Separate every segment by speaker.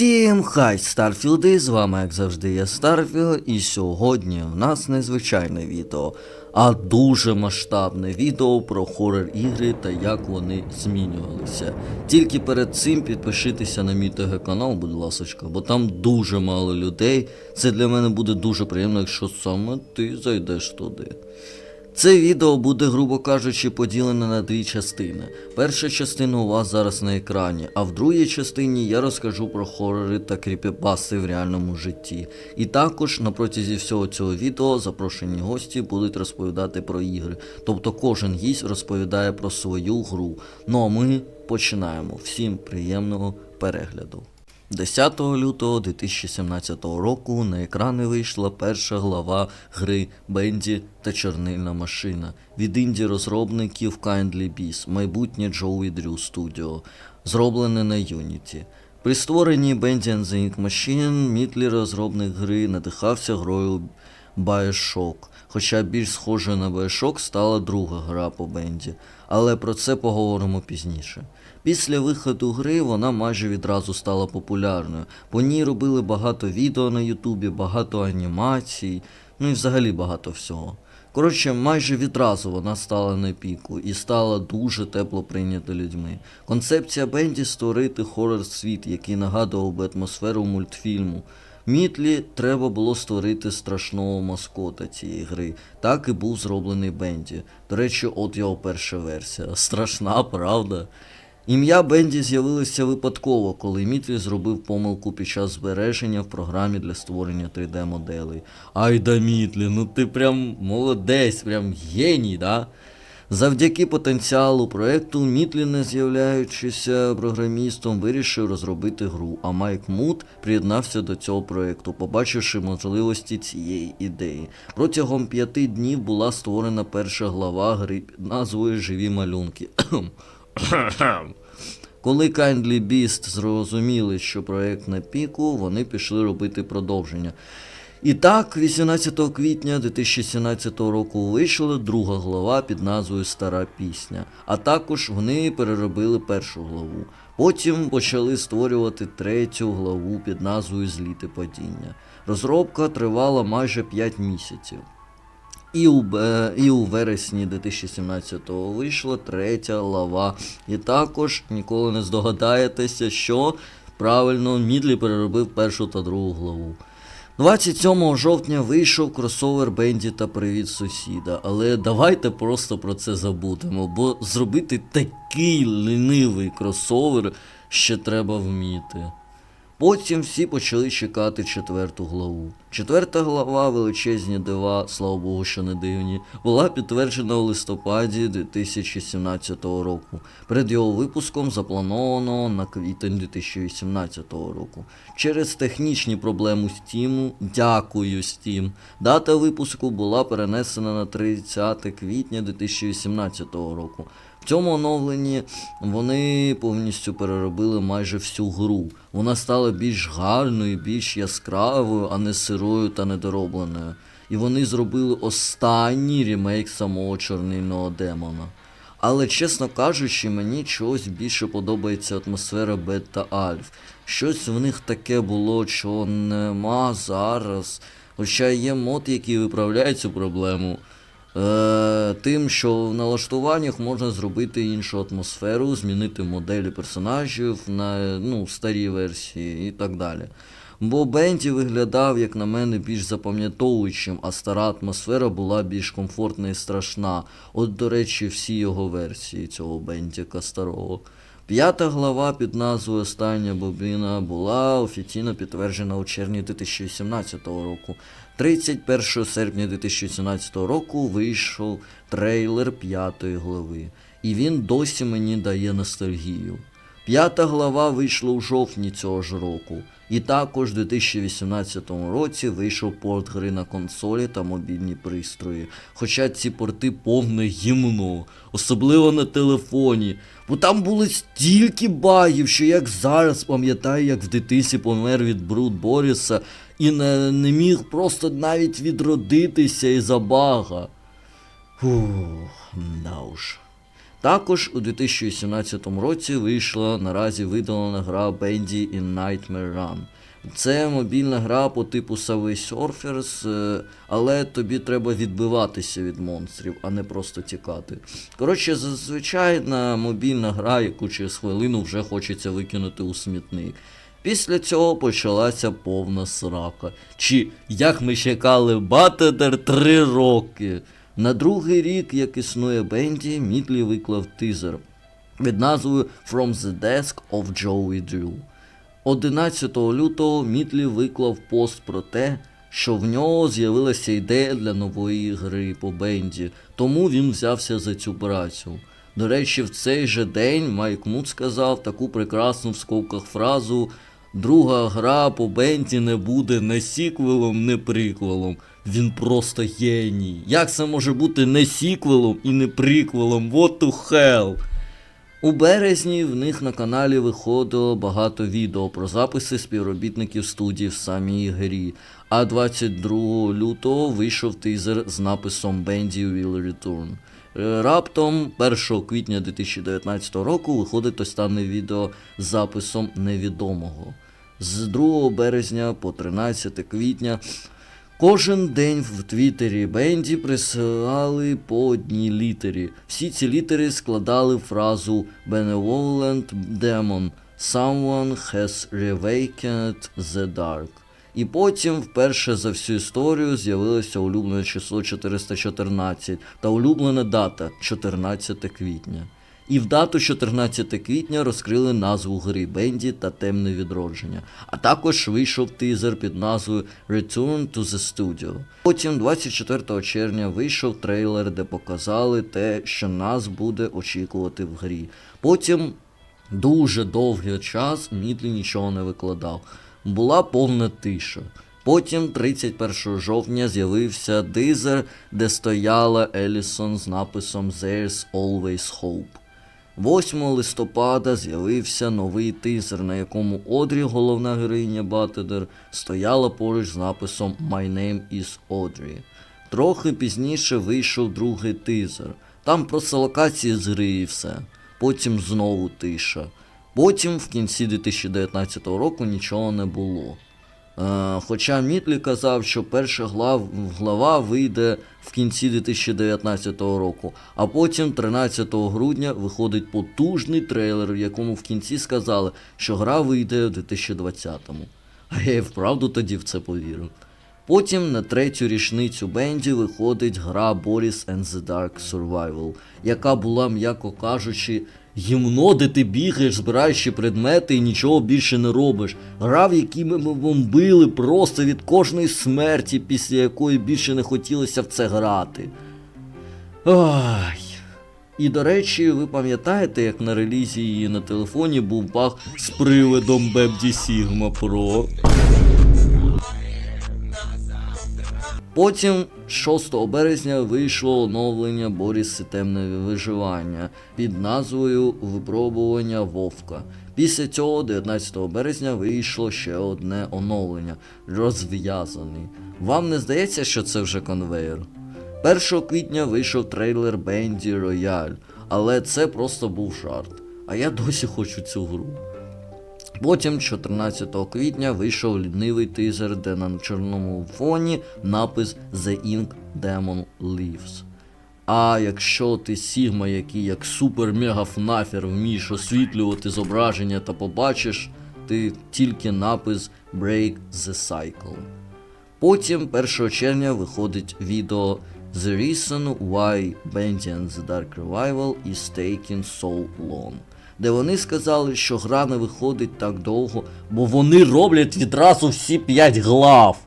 Speaker 1: Всім хай, Старфілди, з вами як завжди я Старфілд, і сьогодні в нас незвичайне відео, а дуже масштабне відео про хоррор ігри та як вони змінювалися. Тільки перед цим підпишитися на мій ТГ канал, будь ласочка, бо там дуже мало людей. Це для мене буде дуже приємно, якщо саме ти зайдеш туди. Це відео буде, грубо кажучи, поділене на дві частини. Перша частина у вас зараз на екрані, а в другій частині я розкажу про хорори та кріпіпаси в реальному житті. І також на протязі всього цього відео запрошені гості будуть розповідати про ігри. Тобто кожен гість розповідає про свою гру. Ну а ми починаємо. Всім приємного перегляду. 10 лютого 2017 року на екрани вийшла перша глава гри Бенді та Чорнильна машина від інді розробників Kindly Beast, майбутнє Joey Drew Studio, зроблене на Unity. При створенні the Ink Machine Мітлі розробник гри надихався грою Bioshock, хоча більш схожою на Bioshock стала друга гра по Бенді, але про це поговоримо пізніше. Після виходу гри вона майже відразу стала популярною. По ній робили багато відео на Ютубі, багато анімацій, ну і взагалі багато всього. Коротше, майже відразу вона стала на піку і стала дуже тепло прийнята людьми. Концепція Бенді створити хоррор світ, який нагадував би атмосферу мультфільму. Мітлі треба було створити страшного маскота цієї гри. Так і був зроблений Бенді. До речі, от його перша версія. Страшна, правда? Ім'я Бенді з'явилося випадково, коли Мітлі зробив помилку під час збереження в програмі для створення 3D-моделей. Ай да Мітлі, ну ти прям молодець, прям геній, да? Завдяки потенціалу проекту Мітлі, не з'являючися програмістом, вирішив розробити гру, а Майк Мут приєднався до цього проекту, побачивши можливості цієї ідеї. Протягом п'яти днів була створена перша глава гри під назвою Живі малюнки. Коли Kindly Beast зрозуміли, що проект на піку, вони пішли робити продовження. І так, 18 квітня 2017 року вийшла друга глава під назвою Стара пісня, а також вони переробили першу главу. Потім почали створювати третю главу під назвою Зліти падіння. Розробка тривала майже 5 місяців. І у, і у вересні 2017-го вийшла третя лава. І також ніколи не здогадаєтеся, що правильно Мідлі переробив першу та другу главу. 27 жовтня вийшов кросовер Бенді та Привіт сусіда. Але давайте просто про це забудемо, бо зробити такий ленивий кросовер ще треба вміти. Потім всі почали чекати четверту главу. Четверта глава величезні дива, слава Богу, що не дивні, була підтверджена у листопаді 2017 року. Перед його випуском заплановано на квітень 2018 року. Через технічні проблеми Steam, дякую Steam, дата випуску була перенесена на 30 квітня 2018 року. В цьому оновленні вони повністю переробили майже всю гру. Вона стала більш гарною, більш яскравою, а не сирою та недоробленою. І вони зробили останній ремейк самого чорнильного демона. Але, чесно кажучи, мені чогось більше подобається атмосфера Бет та Альф. Щось в них таке було, чого нема зараз. Хоча є мод, який виправляє цю проблему. Е, тим, що в налаштуваннях можна зробити іншу атмосферу, змінити моделі персонажів на ну, старій версії і так далі. Бо Бенді виглядав, як на мене, більш запам'ятовуючим, а стара атмосфера була більш комфортна і страшна. От, до речі, всі його версії цього Бендіка старого. П'ята глава під назвою Остання бобіна була офіційно підтверджена у червні 2018 року. 31 серпня 2017 року вийшов трейлер п'ятої глави, і він досі мені дає ностальгію. П'ята глава вийшла у жовтні цього ж року, і також у 2018 році вийшов порт гри на консолі та мобільні пристрої. Хоча ці порти повне гімно, особливо на телефоні. Бо там були стільки багів, що як зараз пам'ятаю, як в дитинстві помер від Брут Боріса і не, не міг просто навіть відродитися із-за бага. Фух, да уж. Також у 2018 році вийшла наразі видалена гра Bendy in Nightmare Run. Це мобільна гра по типу Subway Surfers, е, але тобі треба відбиватися від монстрів, а не просто тікати. Коротше, зазвичайна мобільна гра, яку через хвилину вже хочеться викинути у смітник. Після цього почалася повна срака. Чи як ми чекали Батедер три роки. На другий рік, як існує Бенді, Мітлі виклав тизер під назвою From the Desk of Joey Drew. 11 лютого Мітлі виклав пост про те, що в нього з'явилася ідея для нової гри по Бенді, тому він взявся за цю працю. До речі, в цей же день Майк Мут сказав таку прекрасну в скобках фразу Друга гра по Бенді не буде не сіквелом, не приквелом. Він просто геній. Як це може бути не сіквелом і не приквелом? What to hell? У березні в них на каналі виходило багато відео про записи співробітників студії в самій грі. А 22 лютого вийшов тизер з написом Bendy Will Return. Е, Раптом 1 квітня 2019 року виходить останнє відео з записом невідомого. З 2 березня по 13 квітня Кожен день в Твіттері Бенді присилали по одній літері. Всі ці літери складали фразу Benevolent Demon Someone has reawakened the dark. І потім вперше за всю історію з'явилося улюблене число 414 та улюблена дата 14 квітня. І в дату 14 квітня розкрили назву гри Бенді та Темне відродження. А також вийшов тизер під назвою Return to the Studio. Потім, 24 червня, вийшов трейлер, де показали те, що нас буде очікувати в грі. Потім дуже довгий час Мідлі нічого не викладав. Була повна тиша. Потім, 31 жовтня, з'явився дизер, де стояла Елісон з написом There's Always Hope. 8 листопада з'явився новий тизер, на якому Одрі, головна героїня Батедер, стояла поруч з написом My name is Audrey. Трохи пізніше вийшов другий тизер. Там просто локації з гри і все. Потім знову тиша. Потім в кінці 2019 року нічого не було. Е, Хоча Мітлі казав, що перша глав, глава вийде в кінці 2019 року, а потім 13 грудня виходить потужний трейлер, в якому в кінці сказали, що гра вийде в 2020-му. А я і вправду тоді в це повірив. Потім на третю річницю Бенді виходить гра Boris and the Dark Survival, яка була, м'яко кажучи, гімно, де ти бігаєш, збираючи предмети і нічого більше не робиш. Гра, в якій ми бомбили просто від кожної смерті, після якої більше не хотілося в це грати. Ай. І до речі, ви пам'ятаєте, як на релізі її на телефоні був баг з привидом Bebді Sigma Pro? Потім 6 березня вийшло оновлення Боріс і темне виживання під назвою Випробування Вовка. Після цього, 19 березня, вийшло ще одне оновлення розв'язаний. Вам не здається, що це вже конвейер? 1 квітня вийшов трейлер Бенді Рояль, але це просто був жарт. А я досі хочу цю гру. Потім, 14 квітня, вийшов лінивий тизер, де на чорному фоні напис The Ink Demon Lives. А якщо ти Сігма, який як супер-мега фнафер вмієш освітлювати зображення та побачиш, ти тільки напис Break the Cycle. Потім 1 червня виходить відео The Reason Why Bendy and the Dark Revival is Taking So Long де вони сказали, що гра не виходить так довго, бо вони роблять відразу всі 5 глав.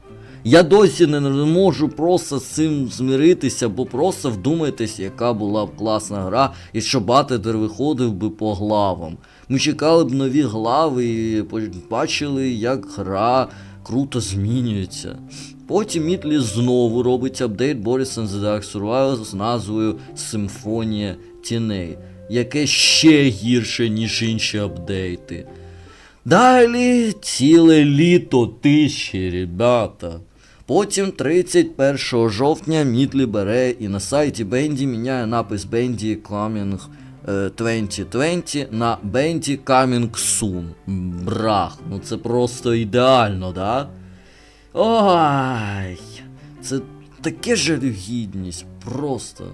Speaker 1: Я досі не можу просто з цим змиритися, бо просто вдумайтесь, яка була б класна гра, і що Батедер виходив би по главам. Ми чекали б нові глави і бачили, як гра круто змінюється. Потім Мітлі знову робить апдейт Boris and the Dark Survival з назвою Симфонія тіней яке ще гірше, ніж інші апдейти. Далі ціле літо тиші, ребята. Потім 31 жовтня Мітлі бере і на сайті Бенді міняє напис Бенді Coming е, 2020 на бенді Coming Soon. Брах, ну це просто ідеально, да? Ой, це таке жалюгідність, просто.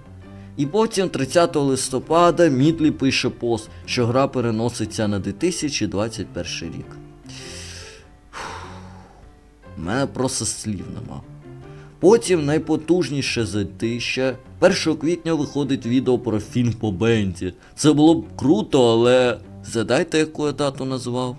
Speaker 1: І потім 30 листопада Мідлі пише пост, що гра переноситься на 2021 рік. У мене просто слів нема. Потім найпотужніше затища. 1 квітня виходить відео про фільм по Бенді. Це було б круто, але згадайте, яку я дату назвав?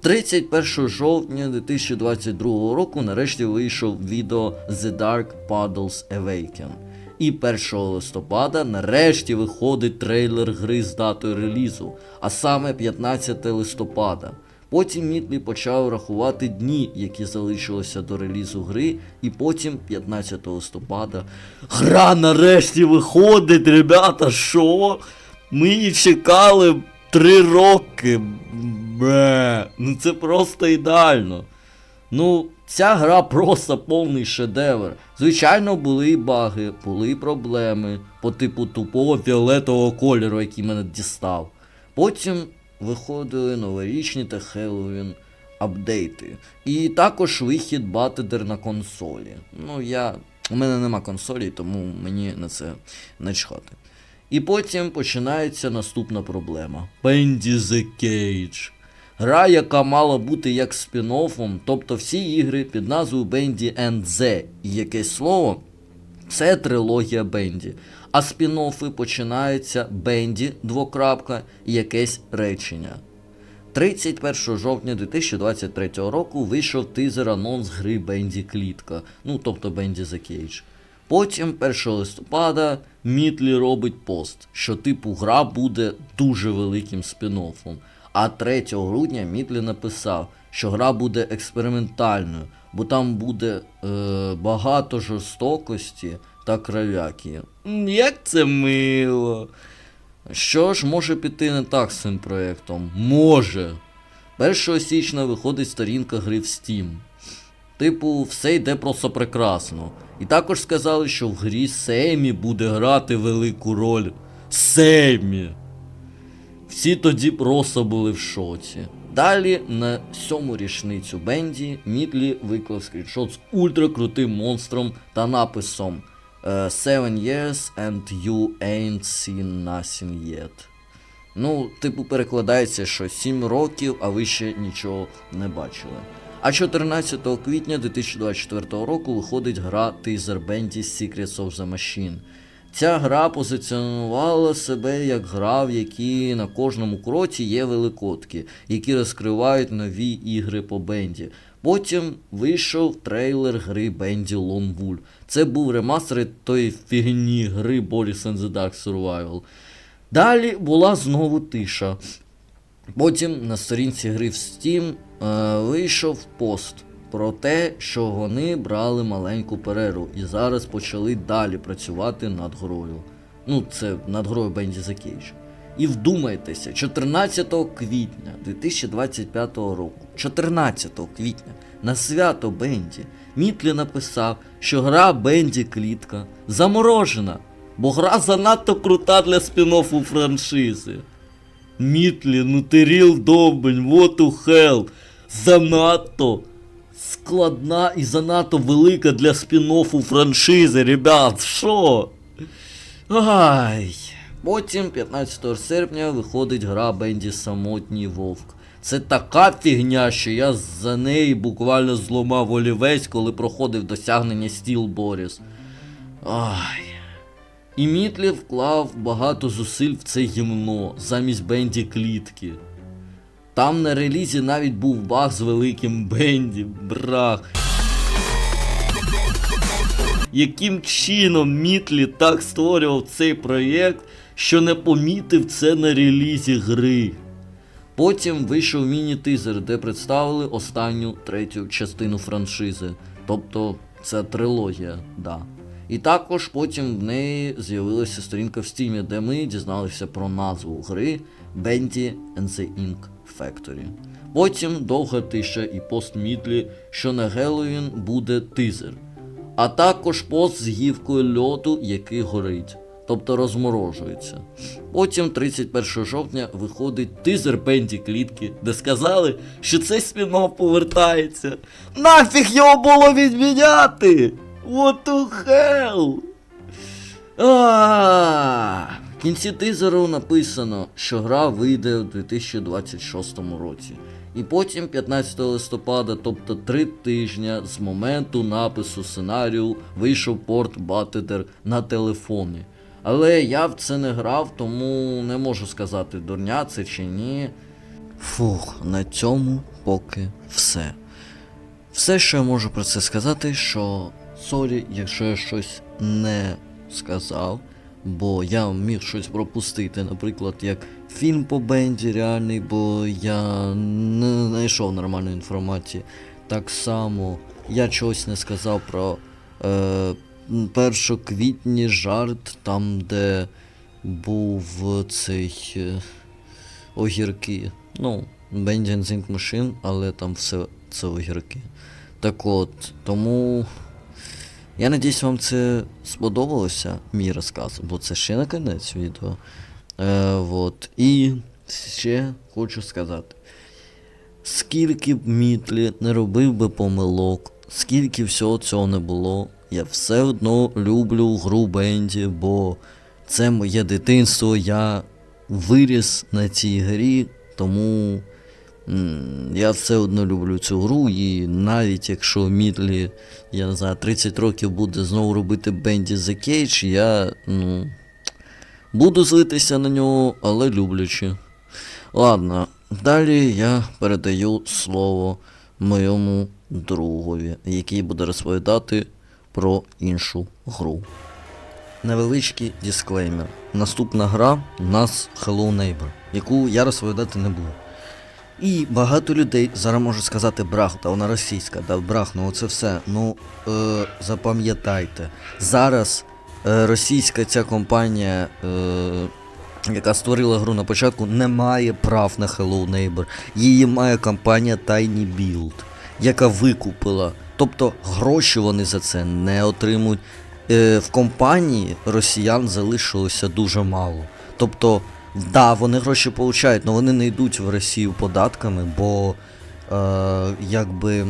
Speaker 1: 31 жовтня 2022 року нарешті вийшов відео The Dark Puddles Awaken. І 1 листопада нарешті виходить трейлер гри з датою релізу, а саме 15 листопада. Потім Мітлі почав рахувати дні, які залишилися до релізу гри, і потім 15 листопада. Гра нарешті виходить, ребята, що? Ми її чекали три роки. Бе. Ну це просто ідеально. Ну, ця гра просто повний шедевр. Звичайно, були і баги, були і проблеми по типу тупого фіолетового кольору, який мене дістав. Потім виходили новорічні та Хеллоуін апдейти. І також вихід Батедер на консолі. Ну, я. У мене нема консолі, тому мені на це не чхати. І потім починається наступна проблема: Bendy the Cage. Гра, яка мала бути як спін-оффом, тобто всі ігри під назвою Bendy and і якесь слово, це трилогія Бенді. А спін-оффи починаються Бенді, двокрапка якесь речення. 31 жовтня 2023 року вийшов тизер анонс гри Бенді Клітка, ну тобто Бенді The Cage. Потім 1 листопада Мітлі робить пост, що типу гра буде дуже великим спін-оффом. А 3 грудня Мітлі написав, що гра буде експериментальною, бо там буде е, багато жорстокості та кров'яки. Як це мило. Що ж може піти не так з цим проєктом? Може. 1 січня виходить сторінка гри в Steam. Типу, все йде просто прекрасно. І також сказали, що в грі Семі буде грати велику роль. Семі! Всі тоді просто були в шоці. Далі на сьому річницю Бенді Мідлі виклав скріншот з ультракрутим монстром та написом е, Seven years and you ain't seen nothing yet. Ну, типу, перекладається, що 7 років, а ви ще нічого не бачили. А 14 квітня 2024 року виходить гра Teaser Bendy Secrets of the Machine. Ця гра позиціонувала себе як гра, в якій на кожному кроці є великодки, які розкривають нові ігри по Бенді. Потім вийшов трейлер гри Бенді Wolf. Це був ремастер тої фігні гри Boris and the Dark Survival. Далі була знову тиша. Потім на сторінці гри в Steam е, вийшов пост про те, що вони брали маленьку перерву і зараз почали далі працювати над грою. Ну, це над грою Bendy the Cage. І вдумайтеся, 14 квітня 2025 року, 14 квітня, на свято Бенді, Мітлі написав, що гра Бенді Клітка заморожена, бо гра занадто крута для спін-оффу франшизи. Мітлі, ну ти ріл довбень, what to hell. Занадто складна і занадто велика для спін-оффу франшизи, ребят, що? Ай. Потім 15 серпня виходить гра Бенді Самотній Вовк. Це така фігня, що я за неї буквально зломав олівець, коли проходив досягнення Стіл Боріс. Ай. І Мітлі вклав багато зусиль в це гімно замість Бенді клітки. Там на релізі навіть був баг з великим Бенді, брах. Яким чином Мітлі так створював цей проєкт, що не помітив це на релізі гри? Потім вийшов міні-тизер, де представили останню третю частину франшизи. Тобто це трилогія, да. І також потім в неї з'явилася сторінка в стімі, де ми дізналися про назву гри Bendy and the Ink Factory. Потім довга тиша і пост Мідлі, що на Геловін буде тизер. А також пост з гівкою льоду, який горить. тобто розморожується. Потім, 31 жовтня, виходить тизер Бенді клітки, де сказали, що цей спін повертається. Нафіг його було відміняти! What the hell? А, В кінці тизеру написано, що гра вийде у 2026 році. І потім, 15 листопада, тобто три тижні з моменту напису сценарію, вийшов порт Батедер на телефони. Але я в це не грав, тому не можу сказати, дурня це чи ні. Фух, на цьому поки все. Все, що я можу про це сказати, що сорі, якщо я щось не сказав, бо я міг щось пропустити, наприклад, як фільм по Бенді реальний, бо я не знайшов нормальної інформації. Так само я чогось не сказав про е, першоквітні жарт, там, де був цей е, огірки. Ну, Zinc Machine, але там все це огірки. Так от, тому. Я надіюсь, вам це сподобалося, мій розказ, бо це ще не кінець відео. Е, вот. І ще хочу сказати. Скільки б Мітлі не робив би помилок, скільки всього цього не було, я все одно люблю гру Бенді, бо це моє дитинство, я виріс на цій грі, тому я все одно люблю цю гру, і навіть якщо Мітлі, я не знаю, 30 років буде знову робити Бенді The Cage, я ну, буду злитися на нього, але люблячи. Ладно, далі я передаю слово моєму другові, який буде розповідати про іншу гру. Невеличкий дисклеймер. Наступна гра у нас Hello Neighbor, яку я розповідати не буду. І багато людей зараз можуть сказати брах, та вона російська, да брах, ну це все. Ну е, запам'ятайте, зараз е, російська ця компанія, е, яка створила гру на початку, не має прав на Hello Neighbor. Її має компанія Tiny Build, яка викупила. Тобто гроші вони за це не отримують. Е, в компанії росіян залишилося дуже мало. Тобто, да, вони гроші получають, але вони не йдуть в Росію податками, бо е, якби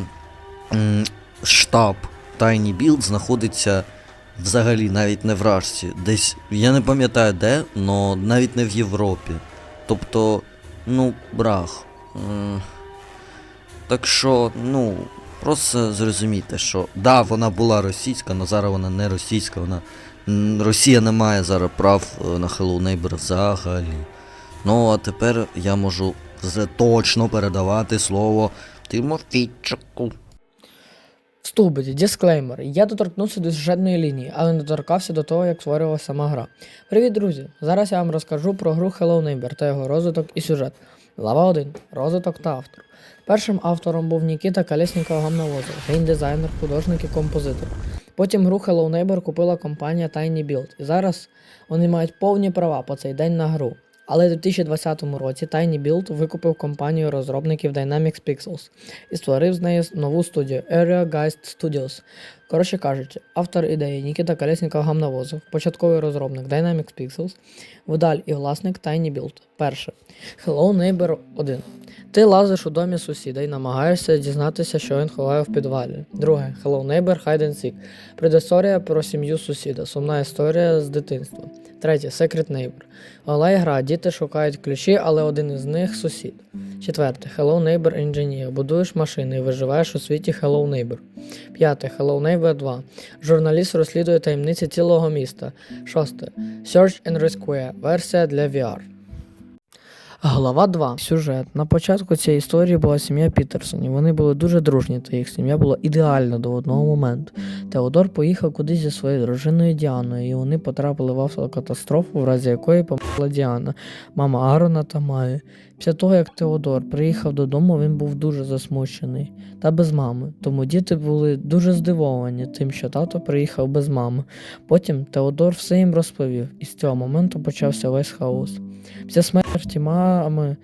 Speaker 1: штаб Tiny Build знаходиться взагалі навіть не в Рашці. Десь, я не пам'ятаю де, але навіть не в Європі. Тобто, ну, брах. Е, так що, ну, просто зрозумійте, що да, вона була російська, але зараз вона не російська, вона. Росія не має зараз прав е, на Hello Neighbor взагалі. Ну, а тепер я можу вже точно передавати слово Тимофійчику.
Speaker 2: Стовбиті, дисклеймер. Я доторкнувся до сюжетної лінії, але не доторкався до того, як створювалася сама гра. Привіт, друзі! Зараз я вам розкажу про гру Hello Neighbor та його розвиток і сюжет. Глава 1. Розвиток та автор. Першим автором був Нікіта Калєсніков Гамнавозов, геймдизайнер, художник і композитор. Потім гру Hello Neighbor купила компанія Tiny Build, і зараз вони мають повні права по цей день на гру. Але у 2020 році Tiny Build викупив компанію розробників Dynamics Pixels і створив з неї нову студію Area Geist Studios. Коротше кажучи, автор ідеї Нікіта Колєсніков Гамнавозов, початковий розробник Dynamics Pixels, видаль і власник Tiny Build. Перше. Hello Neighbor 1. Ти лазиш у домі сусіда і намагаєшся дізнатися, що він ховає в підвалі. Друге. Hello Neighbor Hide and Seek. Предісторія про сім'ю сусіда. Сумна історія з дитинства. Третє. Secret Neighbor. Олай гра. Діти шукають ключі, але один із них сусід. Четверте. Hello Neighbor Engineer. Будуєш машини і виживаєш у світі Hello Neighbor. П'яте. Hello Neighbor 2. Журналіст розслідує таємниці цілого міста. Шосте. Search and Rescue. Версія для VR. Глава 2. Сюжет. На початку цієї історії була сім'я Пітерсонів. Вони були дуже дружні, та їх сім'я була ідеальна до одного моменту. Теодор поїхав кудись зі своєю дружиною Діаною, і вони потрапили в автокатастрофу, в разі якої померла Діана, мама Аарона та Майї. Після того, як Теодор приїхав додому, він був дуже засмучений та без мами. Тому діти були дуже здивовані тим, що тато приїхав без мами. Потім Теодор все їм розповів, і з цього моменту почався весь хаос. Після смерті мами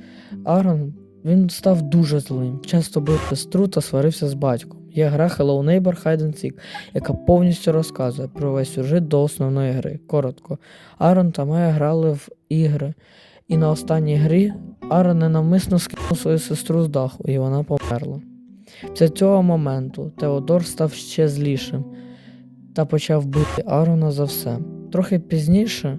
Speaker 2: Аарон він став дуже злим, часто бив сестру та сварився з батьком. є гра Hello Neighbor Hide and Seek, яка повністю розказує про весь сюжет до основної гри. Коротко. Арон та Майя грали в ігри, і на останній грі Арон ненавмисно скинув свою сестру з даху, і вона померла. Після цього моменту Теодор став ще злішим та почав бити Арона за все. Трохи пізніше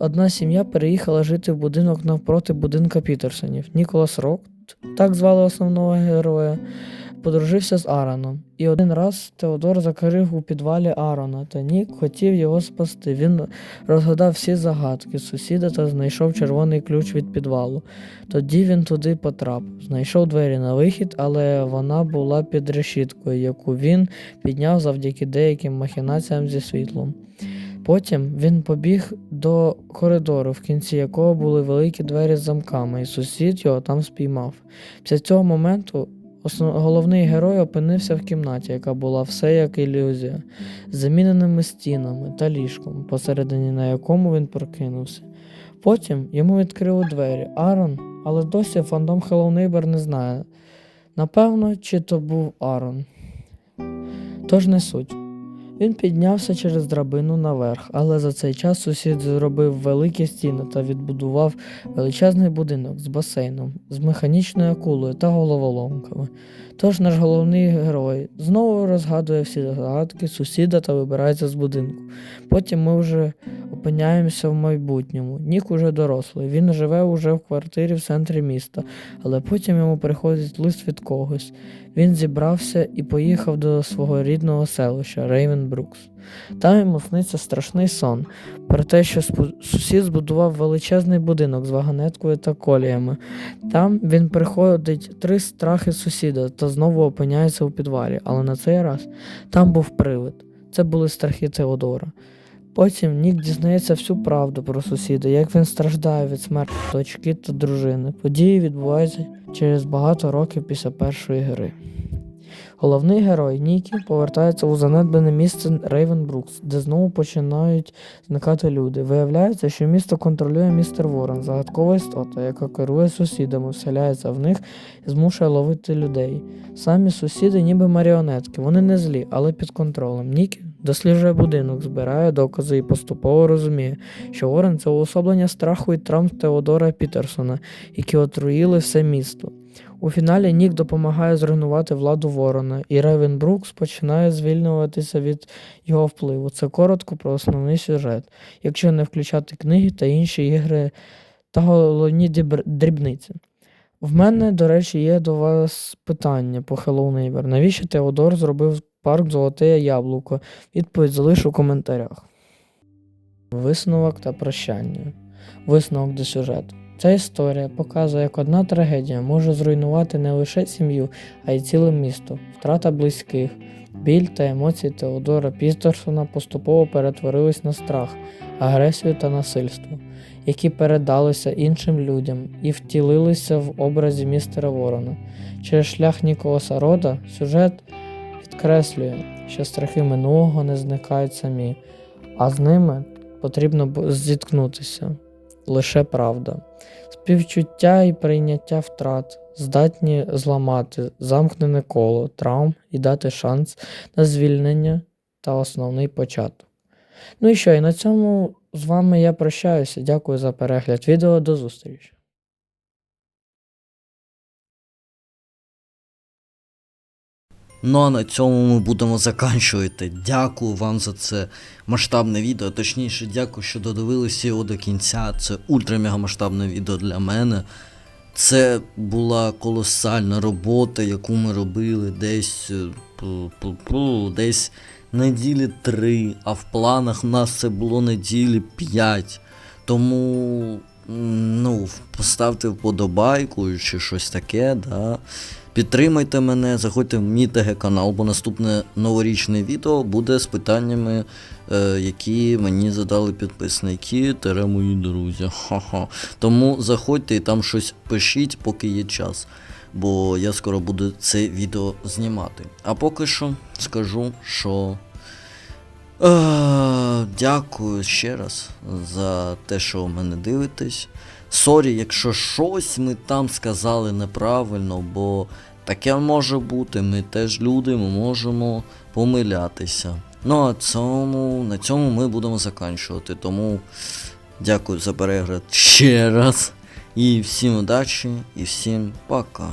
Speaker 2: одна сім'я переїхала жити в будинок навпроти будинка Пітерсонів. Ніколас Рок, так звали основного героя, подружився з Ароном. І один раз Теодор закрив у підвалі Арона, та Нік хотів його спасти. Він розгадав всі загадки сусіда та знайшов червоний ключ від підвалу. Тоді він туди потрапив, знайшов двері на вихід, але вона була під решіткою, яку він підняв завдяки деяким махінаціям зі світлом. Потім він побіг до коридору, в кінці якого були великі двері з замками, і сусід його там спіймав. Після цього моменту головний герой опинився в кімнаті, яка була все як ілюзія, з заміненими стінами та ліжком, посередині на якому він прокинувся. Потім йому відкрили двері Арон, але досі фандом Hello Neighbor не знає. Напевно, чи то був Арон. Тож не суть. Він піднявся через драбину наверх, але за цей час сусід зробив великі стіни та відбудував величезний будинок з басейном, з механічною акулою та головоломками. Тож наш головний герой знову розгадує всі загадки сусіда та вибирається з будинку. Потім ми вже опиняємося в майбутньому. Нік уже дорослий, він живе уже в квартирі в центрі міста, але потім йому приходить лист від когось. Він зібрався і поїхав до свого рідного селища Рейвенбрукс. Там йому сниться страшний сон про те, що сусід збудував величезний будинок з вагонеткою та коліями. Там він приходить три страхи сусіда та знову опиняється у підвалі, але на цей раз там був привид. Це були страхи Теодора. Потім Нік дізнається всю правду про сусіда, як він страждає від смерті дочки та дружини. Події відбуваються через багато років після першої гри. Головний герой Нікі повертається у занедбане місце Рейвенбрукс, де знову починають зникати люди. Виявляється, що місто контролює містер Ворон, загадкова істота, яка керує сусідами, вселяється в них і змушує ловити людей. Самі сусіди ніби маріонетки, вони не злі, але під контролем. Нікі досліджує будинок, збирає докази і поступово розуміє, що Ворон це уособлення страху і травм Теодора Пітерсона, які отруїли все місто. У фіналі Нік допомагає зруйнувати владу Ворона, і Ревен Брукс починає звільнюватися від його впливу. Це коротко про основний сюжет, якщо не включати книги та інші ігри та головні дрібниці. В мене, до речі, є до вас питання по Hello Neighbor. Навіщо Теодор зробив парк Золоте Яблуко? Відповідь залишу у коментарях. Висновок та прощання. Висновок до сюжету. Ця історія показує, як одна трагедія може зруйнувати не лише сім'ю, а й ціле місто, втрата близьких. Біль та емоції Теодора Пістерсона поступово перетворились на страх, агресію та насильство, які передалися іншим людям і втілилися в образі містера Ворона. Через шлях Ніколаса Рода сюжет підкреслює, що страхи минулого не зникають самі, а з ними потрібно зіткнутися лише правда. Співчуття і прийняття втрат здатні зламати замкнене коло травм і дати шанс на звільнення та основний початок. Ну і що, і на цьому з вами я прощаюся. Дякую за перегляд відео. До зустрічі.
Speaker 1: Ну а на цьому ми будемо заканчувати. Дякую вам за це масштабне відео. Точніше, дякую, що додивилися його до кінця. Це ультрамегамасштабне відео для мене. Це була колосальна робота, яку ми робили десь, е, десь неділі три, а в планах в нас це було неділі 5. Тому ну, поставте вподобайку чи щось таке, да. Підтримайте мене, заходьте в мій ТГ канал, бо наступне новорічне відео буде з питаннями, е, які мені задали підписники та мої друзі. Ха-ха. Тому заходьте і там щось пишіть, поки є час. Бо я скоро буду це відео знімати. А поки що скажу, що. Е, дякую ще раз за те, що ви мене дивитесь. Сорі, якщо щось ми там сказали неправильно, бо Таке може бути, ми теж люди, ми можемо помилятися. Ну а цьому, на цьому ми будемо заканчувати. Тому дякую за перегляд ще раз. І всім удачі, і всім пока.